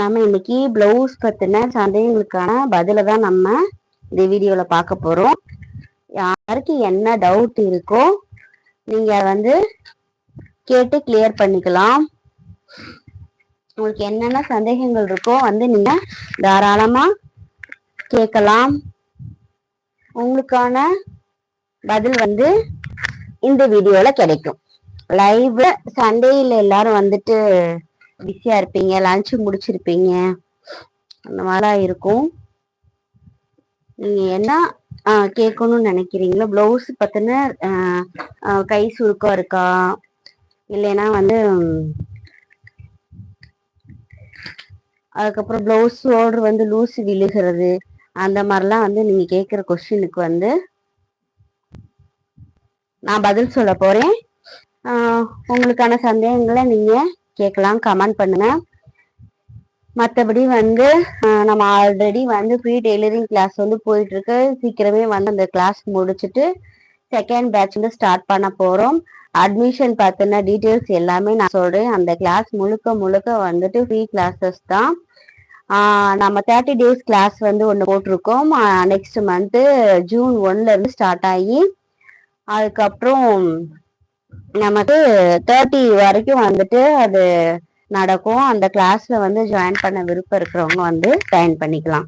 நம்ம இன்னைக்கு பிளவுஸ் பத்தின சந்தேகங்களுக்கான பதில தான் நம்ம இந்த வீடியோல பார்க்க போறோம். யாருக்கு என்ன டவுட் இருக்கோ நீங்க வந்து கேட்டு கிளியர் பண்ணிக்கலாம். உங்களுக்கு என்னென்ன சந்தேகங்கள் இருக்கோ வந்து நீங்க தாராளமா கேட்கலாம். உங்களுக்கான பதில் வந்து இந்த வீடியோல கிடைக்கும். லைவ்ல சண்டேல எல்லாரும் வந்துட்டு பிஸியா இருப்பீங்க லஞ்ச் முடிச்சிருப்பீங்க. அந்த மாதிரிலாம் இருக்கும். நீங்க என்ன ஆஹ் கேட்கணும்னு நினைக்கிறீங்களோ? பிளவுஸ் பத்தின கை சுருக்கம் இருக்கா? இல்லைன்னா வந்து அதுக்கப்புறம் பிளவுஸ் ஓடுற வந்து லூஸ் விழுகிறது. அந்த மாதிரிலாம் வந்து நீங்க கேட்குற கொஸ்டினுக்கு வந்து நான் பதில் சொல்ல போறேன். ஆஹ் உங்களுக்கான சந்தேகங்களை நீங்க கேட்கலாம் கமெண்ட் பண்ணுங்க. மற்றபடி வந்து நம்ம ஆல்ரெடி வந்து ஃப்ரீ டெய்லரிங் கிளாஸ் வந்து போயிட்டு இருக்கு சீக்கிரமே வந்து அந்த கிளாஸ் முடிச்சுட்டு செகண்ட் பேட்ச் வந்து ஸ்டார்ட் பண்ண போறோம். அட்மிஷன் பார்த்தின டீட்டெயில்ஸ் எல்லாமே நான் சொல்றேன். அந்த கிளாஸ் முழுக்க முழுக்க வந்துட்டு ஃப்ரீ கிளாஸஸ் தான். நம்ம தேர்ட்டி டேஸ் கிளாஸ் வந்து ஒன்று போட்டிருக்கோம். நெக்ஸ்ட் மந்த்து ஜூன் ஒன்ல இருந்து ஸ்டார்ட் ஆகி அதுக்கப்புறம் நமக்கு தேர்ட்டி வரைக்கும் வந்துட்டு அது நடக்கும். அந்த கிளாஸ்ல வந்து ஜாயின் பண்ண விருப்பம் இருக்கிறவங்க வந்து ஜாயின் பண்ணிக்கலாம்.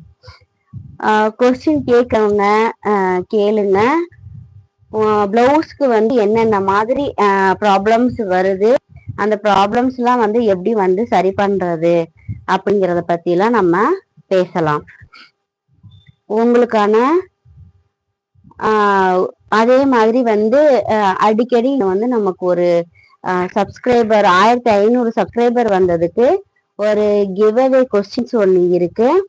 கொஸ்டின் கேட்கவங்க கேளுங்க. பிளவுஸ்க்கு வந்து என்னென்ன மாதிரி ப்ராப்ளம்ஸ் வருது அந்த ப்ராப்ளம்ஸ் எல்லாம் வந்து எப்படி வந்து சரி பண்றது அப்படிங்கறத பத்தி எல்லாம் நம்ம பேசலாம். உங்களுக்கான அதே மாதிரி வந்து அடிக்கடி வந்து நமக்கு ஒரு சப்ஸ்கிரைபர் ஆயிரத்தி ஐநூறு சப்ஸ்கிரைபர் வந்ததுக்கு ஒரு கிவ்அவே கொஸ்டின்ஸ் ஒன்று இருக்கு.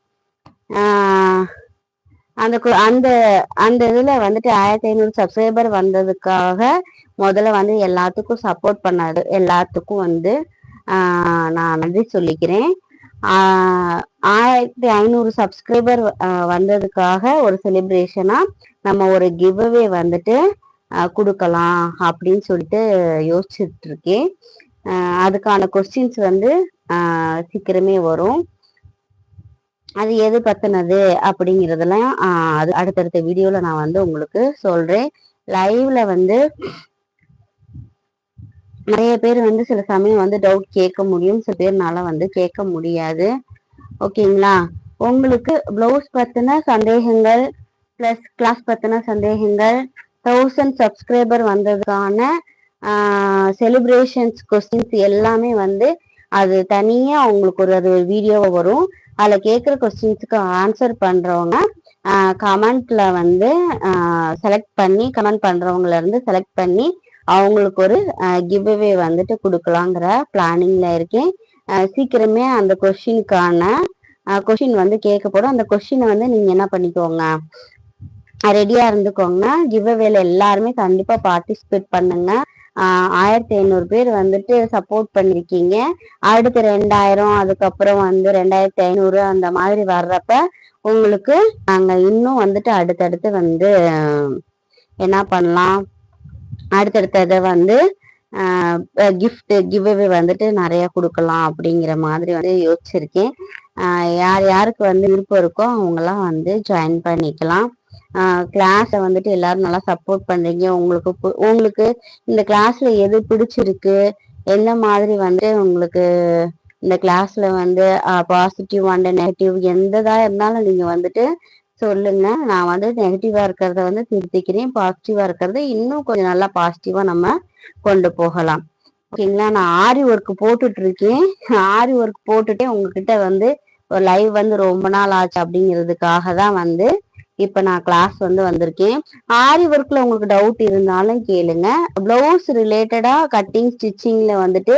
அந்த கு- அந்த அந்த இதில் வந்துட்டு ஆயிரத்தி ஐநூறு சப்ஸ்கிரைபர் வந்ததுக்காக முதல்ல வந்து எல்லாத்துக்கும் சப்போர்ட் பண்ணாது எல்லாத்துக்கும் வந்து நான் நன்றி சொல்லிக்கிறேன். ஆயிரத்தி ஐநூறு சப்ஸ்கிரைபர் வந்ததுக்காக ஒரு செலிப்ரேஷனா நம்ம ஒரு கிவ்அவே வந்துட்டு கொடுக்கலாம் அப்படின்னு சொல்லிட்டு யோசிச்சுட்டு இருக்கேன். அதுக்கான கொஸ்டின்ஸ் வந்து சீக்கிரமே வரும். அது எது பத்தினது அப்படிங்கிறதெல்லாம் அது அடுத்தடுத்த வீடியோவில் நான் வந்து உங்களுக்கு சொல்கிறேன் லைவ்ல வந்து நிறைய பேர் வந்து சில சமயம் வந்து டவுட் கேட்க முடியும். சில பேர்னால வந்து கேட்க முடியாது. ஓகேங்களா? உங்களுக்கு ப்ளவுஸ் பத்தின சந்தேகங்கள் பிளஸ் கிளாஸ் பத்தின சந்தேகங்கள் தௌசண்ட் சப்ஸ்கிரைபர் வந்ததுக்கான செலிப்ரேஷன்ஸ் கொஸ்டின்ஸ் எல்லாமே வந்து அது தனியாக உங்களுக்கு ஒரு அது வீடியோவை வரும். அதில் கேட்குற கொஸ்டின்ஸுக்கு ஆன்சர் பண்ணுறவங்க கமெண்ட்ல வந்து செலக்ட் பண்ணி கமெண்ட் பண்ணுறவங்கள இருந்து செலக்ட் பண்ணி அவங்களுக்கு ஒரு கிவ்அவே வந்துட்டு கொடுக்கலாங்கிற பிளானிங்ல இருக்கேன். சீக்கிரமே அந்த கொஷினுக்கான கொஷின் வந்து கேட்கப்படும். அந்த கொஷினை வந்து நீங்க என்ன பண்ணிக்கோங்க? ரெடியா இருந்துக்கோங்க. கிவ்அவேல எல்லாருமே கண்டிப்பா பார்ட்டிசிபேட் பண்ணுங்க. ஆயிரத்தி ஐநூறு பேர் வந்துட்டு சப்போர்ட் பண்ணிருக்கீங்க. அடுத்து ரெண்டாயிரம் அதுக்கப்புறம் வந்து ரெண்டாயிரத்தி ஐநூறு அந்த மாதிரி வர்றப்ப உங்களுக்கு நாங்க இன்னும் வந்துட்டு அடுத்தடுத்து வந்து என்ன பண்ணலாம்? அடுத்தடுத்ததை வந்து கிஃப்ட் கிவ்அவே வந்துட்டு நிறைய கொடுக்கலாம் அப்படிங்கிற மாதிரி வந்து யோசிச்சிருக்கேன். யார் யாருக்கு வந்து விருப்பம் இருக்கோ அவங்கெல்லாம் வந்து ஜாயின் பண்ணிக்கலாம். கிளாஸை வந்துட்டு எல்லாரும் நல்லா சப்போர்ட் பண்றீங்க. உங்களுக்கு பு- உங்களுக்கு இந்த கிளாஸ்ல எது பிடிச்சிருக்கு எந்த மாதிரி வந்து உங்களுக்கு இந்த கிளாஸ்ல வந்து பாசிட்டிவ் அண்ட் நெகட்டிவ் எந்ததா இருந்தாலும் நீங்க வந்துட்டு சொல்லுங்க. நான் வந்து நெகட்டிவா இருக்கிறத வந்து திருத்திக்கிறேன். பாசிட்டிவா இருக்கிறத இன்னும் கொஞ்சம் நல்லா பாசிட்டிவா நம்ம கொண்டு போகலாம். ஓகேங்களா? நான் ஆரி ஒர்க் போட்டுட்டு இருக்கேன் ஆரி ஒர்க் போட்டுட்டே உங்ககிட்ட வந்து ஒரு லைவ் வந்து ரொம்ப நாள் ஆச்சு அப்படிங்கிறதுக்காக தான் வந்து இப்ப நான் கிளாஸ் வந்து வந்திருக்கேன். ஆரி ஒர்க்ல உங்களுக்கு டவுட் இருந்தாலும் கேளுங்க. பிளவுஸ் ரிலேட்டடா கட்டிங் ஸ்டிச்சிங்ல வந்துட்டு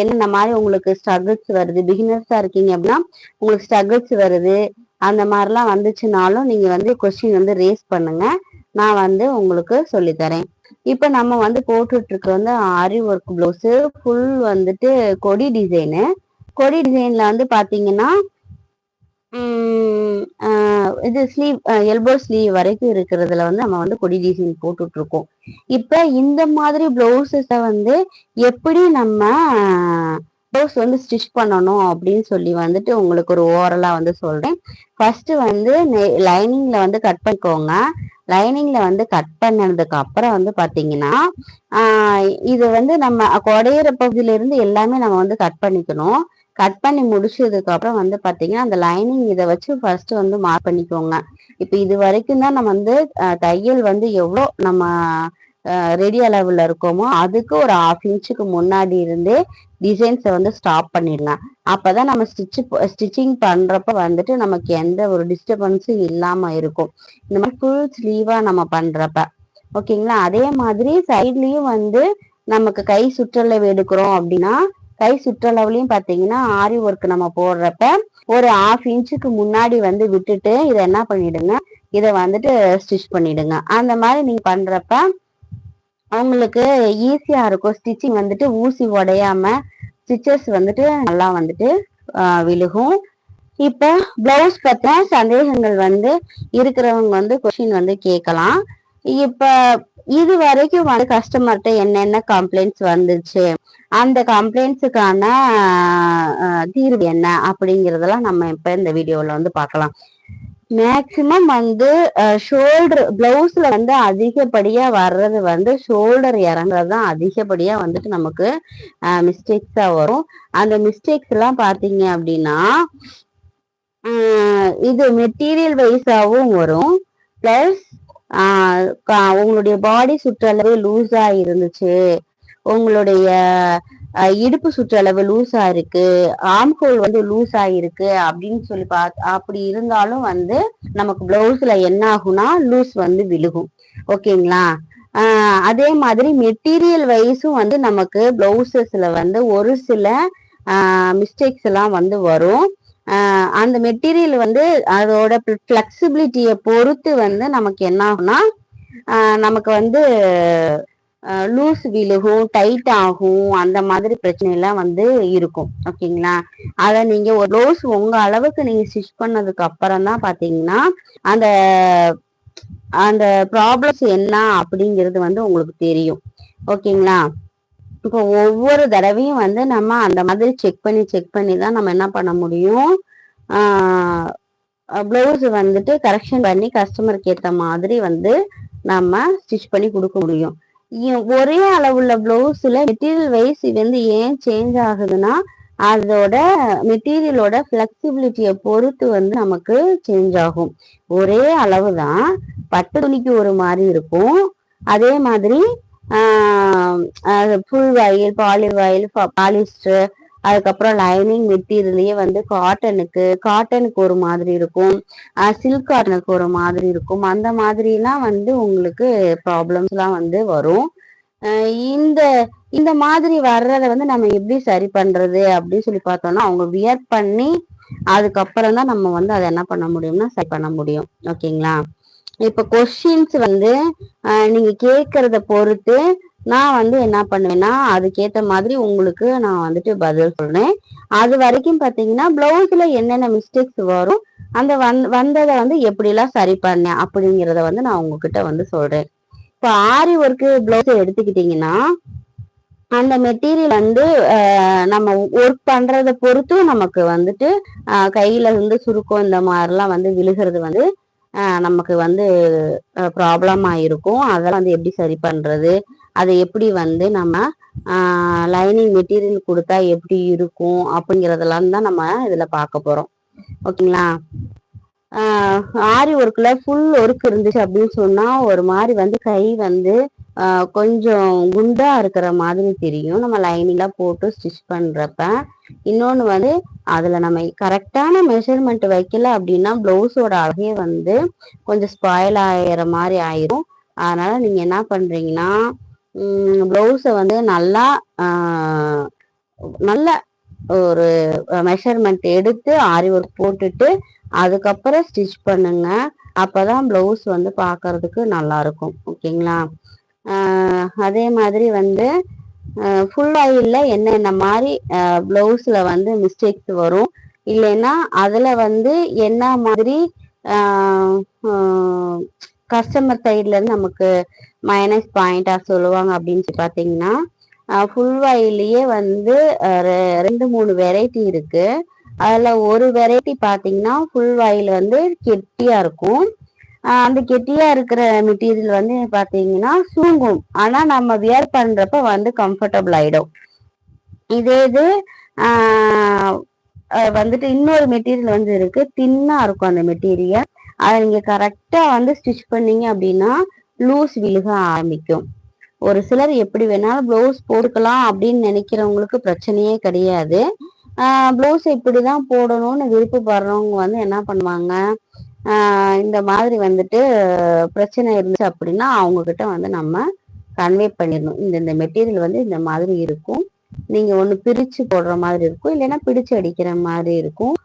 என்னென்ன மாதிரி உங்களுக்கு ஸ்ட்ரகிள்ஸ் வருது? பிகினர்ஸா இருக்கீங்க அப்படின்னா உங்களுக்கு ஸ்ட்ரகிள்ஸ் வருது. அந்த மாதிரிலாம் வந்துச்சுனாலும் நீங்கள் வந்து கொஸ்டின் வந்து ரேஸ் பண்ணுங்க. நான் வந்து உங்களுக்கு சொல்லித்தரேன். இப்போ நம்ம வந்து போட்டுட்ருக்க வந்து ஆரி ஒர்க் ப்ளவுஸு ஃபுல் வந்துட்டு கொடி டிசைனு கொடி டிசைனில் வந்து பார்த்தீங்கன்னா இது ஸ்லீவ் எல்போ ஸ்லீவ் வரைக்கும் இருக்கிறதுல வந்து நம்ம வந்து கொடி டிசைன் போட்டுட்டு இருக்கோம் இப்ப இந்த மாதிரி பிளவுசஸ வந்து எப்படி நம்ம ப்ளவுஸ் வந்து ஸ்டிச் பண்ணணும் அப்படின்னு சொல்லி வந்துட்டு உங்களுக்கு ஒரு ஓரலா வந்து சொல்றேன். ஃபர்ஸ்ட் வந்து லைனிங்ல வந்து கட் பண்ணிக்கோங்க. லைனிங்ல வந்து கட் பண்ணதுக்கு அப்புறம் வந்து பாத்தீங்கன்னா இது வந்து நம்ம குடையிற பகுதியில இருந்து எல்லாமே நம்ம வந்து கட் பண்ணிக்கணும். கட் பண்ணி முடிச்சதுக்கு அப்புறம் வந்து பாத்தீங்கன்னா அந்த லைனிங் இதை வச்சு ஃபர்ஸ்ட் வந்து மார்க் பண்ணிக்கோங்க. இப்ப இது வரைக்கும் தான் நம்ம வந்து தையல் வந்து எவ்வளோ நம்ம ரெடி அளவில் இருக்கோமோ அதுக்கு ஒரு ஹாஃப் இன்ச்சுக்கு முன்னாடி இருந்தே டிசைன்ஸை வந்து ஸ்டாப் பண்ணிடலாம். அப்போ தான் நம்ம ஸ்டிச்சு ஸ்டிச்சிங் பண்ணுறப்ப வந்துட்டு நமக்கு எந்த ஒரு டிஸ்டர்பன்ஸும் இல்லாமல் இருக்கும். இந்த மாதிரி ஃபுல் ஸ்லீவாக நம்ம பண்ணுறப்ப ஓகேங்களா? அதே மாதிரி சைட்லேயும் வந்து நமக்கு கை சுற்றளவு எடுக்கிறோம் அப்படின்னா கை சுற்றளவுலையும் பார்த்தீங்கன்னா ஆரி ஒர்க் நம்ம போடுறப்ப ஒரு ஹாஃப் இன்ச்சுக்கு முன்னாடி வந்து விட்டுட்டு இதை என்ன பண்ணிடுங்க? இதை வந்துட்டு ஸ்டிச் பண்ணிடுங்க. அந்த மாதிரி நீங்கள் பண்ணுறப்ப அவங்களுக்கு ஈஸியா இருக்கும். ஸ்டிச்சிங் வந்துட்டு ஊசி உடையாம ஸ்டிச்சஸ் வந்துட்டு நல்லா வந்துட்டு விழுகும். இப்ப பிளவுஸ் பத்தின சந்தேகங்கள் வந்து இருக்கிறவங்க வந்து கொஸ்டின் வந்து கேட்கலாம். இப்ப இது வரைக்கும் வந்து கஸ்டமர்கிட்ட என்னென்ன கம்ப்ளைண்ட்ஸ் வந்துச்சு? அந்த கம்ப்ளைண்ட்ஸுக்கான தீர்வு என்ன? அப்படிங்கறதெல்லாம் நம்ம இப்ப இந்த வீடியோல வந்து பார்க்கலாம். மேக்சிமம் வந்து ஷோல்டர் பிளவுஸ்ல வந்து அதிகப்படியா வர்றது வந்து ஷோல்டர் இறங்குறது தான் அதிகப்படியா வந்துட்டு நமக்கு மிஸ்டேக்ஸா வரும். அந்த மிஸ்டேக்ஸ் எல்லாம் பாத்தீங்க அப்படின்னா இது மெட்டீரியல் வைஸாவும் வரும். பிளஸ் உங்களுடைய பாடி சுற்றளவு லூஸா இருந்துச்சு. உங்களுடைய இடுப்பு சுற்றளவு லூஸா இருக்கு ஆம்ஹோல் வந்து லூஸ் ஆயிருக்கு அப்படின்னு சொல்லி பா அப்படி இருந்தாலும் வந்து நமக்கு பிளவுஸ்ல என்ன ஆகும்னா லூஸ் வந்து விழுகும். ஓகேங்களா? அதே மாதிரி மெட்டீரியல் வைஸும் வந்து நமக்கு பிளவுசஸ்ல வந்து ஒரு சில மிஸ்டேக்ஸ் எல்லாம் வந்து வரும். அந்த மெட்டீரியல் வந்து அதோட ஃபிளெக்சிபிலிட்டியை பொறுத்து வந்து நமக்கு என்ன ஆகும்னா நமக்கு வந்து லூஸ் விழுகும் டைட் ஆகும் அந்த மாதிரி பிரச்சனை எல்லாம் வந்து இருக்கும். ஓகேங்களா அதை நீங்க ஒரு ப்ளவுஸ் உங்க அளவுக்கு நீங்க ஸ்டிச் பண்ணதுக்கு அப்புறம் தான் பாத்தீங்கன்னா அந்த அந்த ப்ராப்ளம்ஸ் என்ன அப்படிங்கிறது வந்து உங்களுக்கு தெரியும். ஓகேங்களா இப்போ ஒவ்வொரு தடவையும் வந்து நம்ம அந்த மாதிரி செக் பண்ணி செக் பண்ணி தான் நம்ம என்ன பண்ண முடியும்? பிளவுஸ் வந்துட்டு கரெக்ஷன் பண்ணி கஸ்டமருக்கு ஏற்ற மாதிரி வந்து நம்ம ஸ்டிச் பண்ணி கொடுக்க முடியும். ஒரே அளவுள்ள ப்ளவுஸில் மெட்டீரியல் வைஸ் இது வந்து ஏன் சேஞ்ச் ஆகுதுன்னா அதோட மெட்டீரியலோட ஃப்ளெக்சிபிலிட்டியை பொறுத்து வந்து நமக்கு சேஞ்ச் ஆகும். ஒரே அளவு தான் பட்டு துணிக்கு ஒரு மாதிரி இருக்கும். அதே மாதிரி ஃபுல் வயல் பாலி வயல் பாலிஸ்டர் அதுக்கப்புறம் லைனிங் மெட்டீரியலையே வந்து காட்டனுக்கு காட்டனுக்கு ஒரு மாதிரி இருக்கும். சில்க் காட்டனுக்கு ஒரு மாதிரி இருக்கும். அந்த மாதிரிலாம் வந்து உங்களுக்கு ப்ராப்ளம்ஸ்லாம் வந்து வரும். இந்த இந்த மாதிரி வர்றத வந்து நம்ம எப்படி சரி பண்றது அப்படின்னு சொல்லி பார்த்தோம்னா அவங்க வியர் பண்ணி அதுக்கப்புறம் தான் நம்ம வந்து அதை என்ன பண்ண முடியும்னா சரி பண்ண முடியும். ஓகேங்களா இப்ப கொஸ்டின்ஸ் வந்து நீங்க கேட்கறத பொறுத்து நான் வந்து என்ன பண்ணுவேன்னா அதுக்கேற்ற மாதிரி உங்களுக்கு நான் வந்துட்டு பதில் சொல்றேன். அது வரைக்கும் பாத்தீங்கன்னா பிளவுஸ்ல என்னென்ன மிஸ்டேக்ஸ் வரும் அந்த வந் வந்ததை வந்து எப்படிலாம் சரி பண்ணேன் அப்படிங்கிறத வந்து நான் உங்ககிட்ட வந்து சொல்றேன். இப்போ ஆரி ஒர்க்கு பிளவுஸ் எடுத்துக்கிட்டீங்கன்னா அந்த மெட்டீரியல் வந்து நம்ம ஒர்க் பண்றத பொறுத்தும் நமக்கு வந்துட்டு கையில இருந்து சுருக்கம் இந்த மாதிரிலாம் வந்து விழுகிறது வந்து நமக்கு வந்து ப்ராப்ளமாக இருக்கும் அதெல்லாம் வந்து எப்படி சரி பண்ணுறது அதை எப்படி வந்து நம்ம லைனிங் மெட்டீரியல் கொடுத்தா எப்படி இருக்கும் அப்படிங்கிறதெல்லாம் தான் நம்ம இதில் பார்க்க போகிறோம் ஓகேங்களா? ஆரி ஒர்க்கில் ஃபுல் ஒர்க் இருந்துச்சு அப்படின்னு சொன்னால் ஒரு மாதிரி வந்து கை வந்து கொஞ்சம் குண்டா இருக்கிற மாதிரி தெரியும். நம்ம லைனிங்லாம் போட்டு ஸ்டிச் பண்ணுறப்ப இன்னொன்று வந்து அதில் நம்ம கரெக்டான மெஷர்மெண்ட் வைக்கல அப்படின்னா ப்ளவுஸோட அழகே வந்து கொஞ்சம் ஸ்பாயில் ஆகிற மாதிரி ஆயிரும். அதனால நீங்கள் என்ன பண்ணுறீங்கன்னா ப்ளவுஸை வந்து நல்லா நல்ல ஒரு மெஷர்மெண்ட் எடுத்து ஆரி ஒர்க் போட்டுட்டு அதுக்கப்புறம் ஸ்டிச் பண்ணுங்க. அப்போதான் ப்ளவுஸ் வந்து பார்க்கறதுக்கு நல்லா இருக்கும். ஓகேங்களா? அதே மாதிரி வந்து ஃபுல் ஆயில்ல என்னென்ன மாதிரி ப்ளவுஸில் வந்து மிஸ்டேக்ஸ் வரும். இல்லைன்னா அதில் வந்து என்ன மாதிரி கஸ்டமர் சைட்ல இருந்து நமக்கு மைனஸ் பாயிண்டா சொல்லுவாங்க அப்படின்னு சொல்லி பாத்தீங்கன்னா ஃபுல் வாயிலேயே வந்து ரெண்டு மூணு வெரைட்டி இருக்கு. அதுல ஒரு வெரைட்டி பாத்தீங்கன்னா ஃபுல் வாயில் வந்து கெட்டியா இருக்கும். அந்த கெட்டியா இருக்கிற மெட்டீரியல் வந்து பாத்தீங்கன்னா சுருங்கும். ஆனா நம்ம வியர் பண்றப்ப வந்து கம்ஃபர்டபுள் ஆயிடும். இதே இது வந்துட்டு இன்னொரு மெட்டீரியல் வந்து இருக்கு. தின்னா இருக்கும் அந்த மெட்டீரியல் அதை நீங்க கரெக்டா வந்து ஸ்டிச் பண்ணீங்க அப்படின்னா லூஸ் விழுக ஆரம்பிக்கும். ஒரு சிலர் எப்படி வேணாலும் ப்ளவுஸ் போட்டுக்கலாம் அப்படின்னு நினைக்கிறவங்களுக்கு பிரச்சனையே கிடையாது. ப்ளவுஸ் இப்படிதான் போடணும்னு விருப்பப்படுறவங்க வந்து என்ன பண்ணுவாங்க? இந்த மாதிரி வந்துட்டு பிரச்சனை இருந்துச்சு அப்படின்னா அவங்க கிட்ட வந்து நம்ம கன்வே பண்ணிடணும். இந்த இந்த மெட்டீரியல் வந்து இந்த மாதிரி இருக்கும். நீங்க ஒன்று பிரிச்சு போடுற மாதிரி இருக்கும். இல்லைன்னா பிடிச்சு அடிக்கிற மாதிரி இருக்கும்.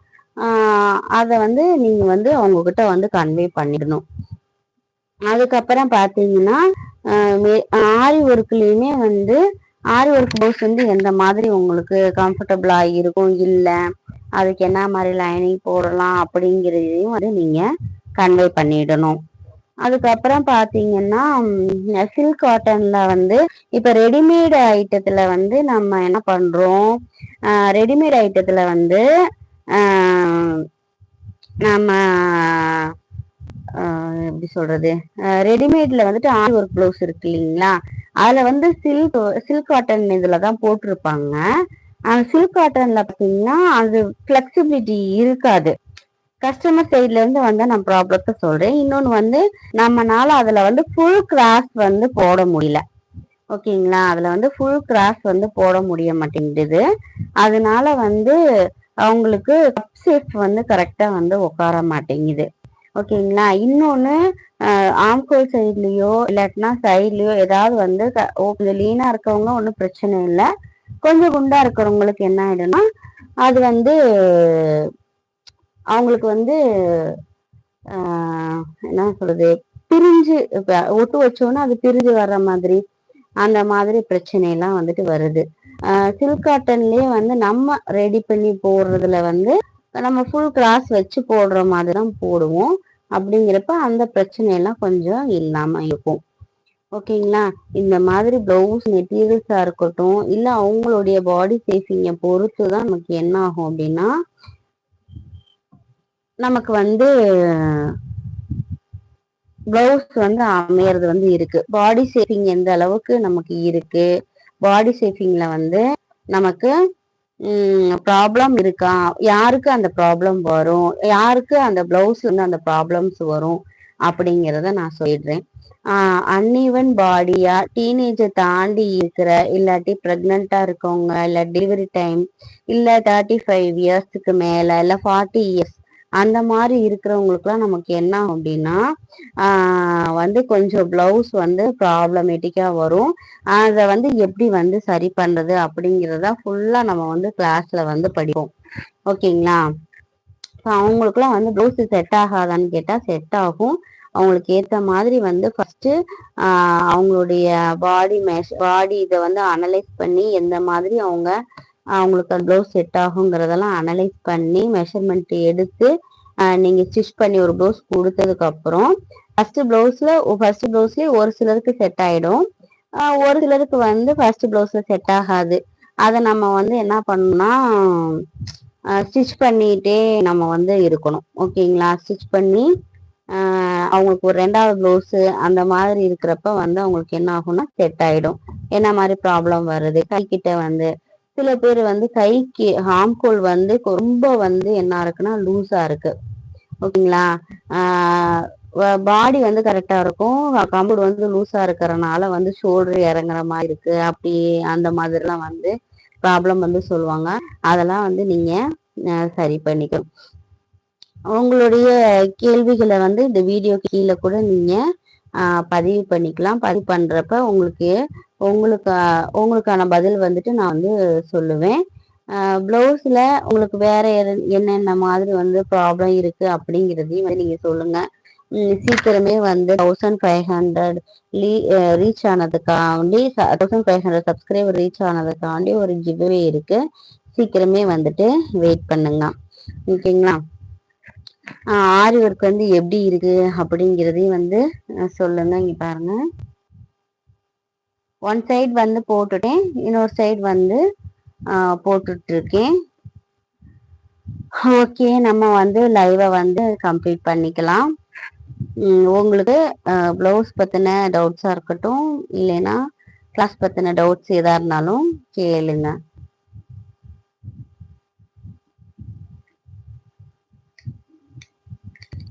அதை வந்து நீங்க வந்து அவங்க கிட்ட வந்து கன்வே பண்ணிடணும். அதுக்கப்புறம் பாத்தீங்கன்னா ஆரி ஒர்க்லயுமே வந்து ஆரி ஒர்க் ப்ளவுஸ் வந்து எந்த மாதிரி உங்களுக்கு கம்ஃபர்டபுளா இருக்கும் இல்லை அதுக்கு என்ன மாதிரி லைனிங் போடலாம் அப்படிங்கிறதையும் வந்து நீங்க கன்வே பண்ணிடணும். அதுக்கப்புறம் பாத்தீங்கன்னா சில்க் காட்டன்ல வந்து இப்ப ரெடிமேட் ஐட்டத்துல வந்து நம்ம என்ன பண்றோம் ரெடிமேட் ஐட்டத்துல வந்து நம்ம எப்படி சொல்றது? ரெடிமேட்ல வந்துட்டு ஆரி ஒர்க் ப்ளவுஸ் இருக்கு இல்லைங்களா? அதுல வந்து சில்க் சில்க் காட்டன் இதுல தான் போட்டிருப்பாங்க. அந்த சில்க் காட்டன்ல பாத்தீங்கன்னா அது பிளெக்சிபிலிட்டி இருக்காது. கஸ்டமர் சைட்ல இருந்து வந்து நான் ப்ராப்ளத்தை சொல்றேன். இன்னொன்னு வந்து நம்மனால அதுல வந்து ஃபுல் கிராஸ் வந்து போட முடியல. ஓகேங்களா? அதுல வந்து ஃபுல் கிராஸ் வந்து போட முடிய மாட்டேங்குது. அதனால வந்து அவங்களுக்கு கப் சேஃப் வந்து கரெக்டாக வந்து உட்கார மாட்டேங்குது. ஓகேங்களா? இன்னொன்று ஆம்கோல் சைட்லேயோ இல்லாட்டினா சைட்லேயோ ஏதாவது வந்து கொஞ்சம் லீனாக இருக்கவங்க ஒன்றும் பிரச்சனை இல்லை. கொஞ்சம் குண்டாக இருக்கிறவங்களுக்கு என்ன ஆகிடும்னா அது வந்து அவங்களுக்கு வந்து என்ன சொல்றது பிரிஞ்சு ஒட்டு வச்சோன்னா அது பிரிஞ்சு வர்ற மாதிரி. அந்த மாதிரி பிரச்சனை எல்லாம் வந்துட்டு வருது. சில்க் காட்டன்லயே வந்து நம்ம ரெடி பண்ணி போடுறதுல வந்து நம்ம ஃபுல் கிராஸ் வச்சு போடுற மாதிரி தான் போடுவோம். அப்படிங்கிறப்ப அந்த பிரச்சனையெல்லாம் கொஞ்சம் இல்லாம இருக்கும். ஓகேங்களா? இந்த மாதிரி பிளவுஸ் மெட்டீரியல்ஸா இருக்கட்டும் இல்ல அவங்களுடைய பாடி சேஃபிங்கை பொறுத்து தான் நமக்கு என்ன ஆகும் அப்படின்னா நமக்கு வந்து பிளவுஸ் வந்து அமையறது வந்து இருக்கு. பாடி சேஃபிங் எந்த அளவுக்கு நமக்கு இருக்கு? பாடி சேஃபிங்ல வந்து நமக்கு ப்ராப்ளம் இருக்கா? யாருக்கு அந்த ப்ராப்ளம் வரும்? யாருக்கு அந்த பிளவுஸ் வந்து அந்த ப்ராப்ளம்ஸ் வரும்? அப்படிங்கிறத நான் சொல்லிடுறேன் அன்இவன் பாடியா டீனேஜை தாண்டி இருக்கிற இல்லாட்டி ப்ரெக்னெண்டா இருக்கவங்க இல்ல டெலிவரி டைம் இல்ல தேர்ட்டி ஃபைவ் இயர்ஸ்க்கு மேல இல்ல ஃபார்ட்டி இயர்ஸ் அந்த மாதிரி இருக்கிறவங்களுக்குலாம் நமக்கு என்ன அப்படின்னா வந்து கொஞ்சம் பிளவுஸ் வந்து ப்ராப்ளமேட்டிக்கா வரும். அதை வந்து எப்படி வந்து சரி பண்றது அப்படிங்கிறத ஃபுல்லா நம்ம வந்து கிளாஸ்ல வந்து படிப்போம். ஓகேங்களா? ஸோ அவங்களுக்குலாம் வந்து ப்ளவுஸ் செட் ஆகாதான்னு கேட்டா செட் ஆகும். அவங்களுக்கு ஏத்த மாதிரி வந்து ஃபர்ஸ்ட் அவங்களுடைய பாடி மெஷ் பாடி இதை வந்து அனலைஸ் பண்ணி எந்த மாதிரி அவங்க அவங்களுக்கு அந்த ப்ளவுஸ் செட் ஆகுங்கிறதெல்லாம் அனலைஸ் பண்ணி மெஷர்மெண்ட் எடுத்து நீங்கள் ஸ்டிச் பண்ணி ஒரு ப்ளவுஸ் கொடுத்ததுக்கப்புறம் ஃபஸ்ட்டு ப்ளவுஸில் ஃபஸ்ட்டு ப்ளவுஸ்லேயே ஒரு சிலருக்கு செட் ஆகிடும் ஒரு சிலருக்கு வந்து ஃபஸ்ட்டு ப்ளவுஸில் செட் ஆகாது. அதை நம்ம வந்து என்ன பண்ணணும்னா ஸ்டிச் பண்ணிகிட்டே நம்ம வந்து இருக்கணும். ஓகேங்களா? ஸ்டிச் பண்ணி அவங்களுக்கு ஒரு ரெண்டாவது ப்ளவுஸு அந்த மாதிரி இருக்கிறப்ப வந்து அவங்களுக்கு என்ன ஆகும்னா செட் ஆகிடும் என்ன மாதிரி ப்ராப்ளம் வருது? கைக்கிட்ட வந்து சில பேர் வந்து கைக்கு ஹார்ம்கோல் வந்து ரொம்ப வந்து என்ன இருக்குன்னா லூஸா இருக்கு. ஓகேங்களா? பாடி வந்து கரெக்டா இருக்கும். கம்புடு வந்து லூஸா இருக்கிறனால வந்து ஷோல்டர் இறங்குற மாதிரி இருக்கு. அப்படி அந்த மாதிரிலாம் வந்து ப்ராப்ளம் வந்து சொல்லுவாங்க. அதெல்லாம் வந்து நீங்க சரி பண்ணிக்கணும். உங்களுடைய கேள்விகளை வந்து இந்த வீடியோ கீழே கூட நீங்க பதிவு பண்ணிக்கலாம். பதிவு பண்றப்ப உங்களுக்கு உங்களுக்கு உங்களுக்கான பதில் வந்துட்டு நான் வந்து சொல்லுவேன். ப்ளவுஸில் உங்களுக்கு வேற என்னென்ன மாதிரி வந்து ப்ராப்ளம் இருக்குது அப்படிங்கிறதையும் வந்து நீங்கள் சொல்லுங்கள் சீக்கிரமே வந்து தௌசண்ட் ஃபைவ் ஹண்ட்ரட் லீ reach ஆனதுக்காண்டி thousand five hundred subscriber reach ஆனதுக்காண்டி ஒரு ஜிபே இருக்கு. சீக்கிரமே வந்துட்டு வெயிட் பண்ணுங்க. ஓகேங்களா? ஆரி ஒர்க் வந்து எப்படி இருக்கு அப்படிங்கிறதையும் வந்து சொல்லுங்க இங்க பாருங்க. ஒன் சைடு வந்து போட்டுட்டேன். இன்னொரு சைடு வந்து போட்டுட்ருக்கேன். ஓகே நம்ம வந்து லைவை வந்து கம்ப்ளீட் பண்ணிக்கலாம். உங்களுக்கு ப்ளவுஸ் பற்றின டவுட்ஸாக இருக்கட்டும் இல்லைன்னா கிளாஸ் பற்றின டவுட்ஸ் எதாக இருந்தாலும் கேளுங்க.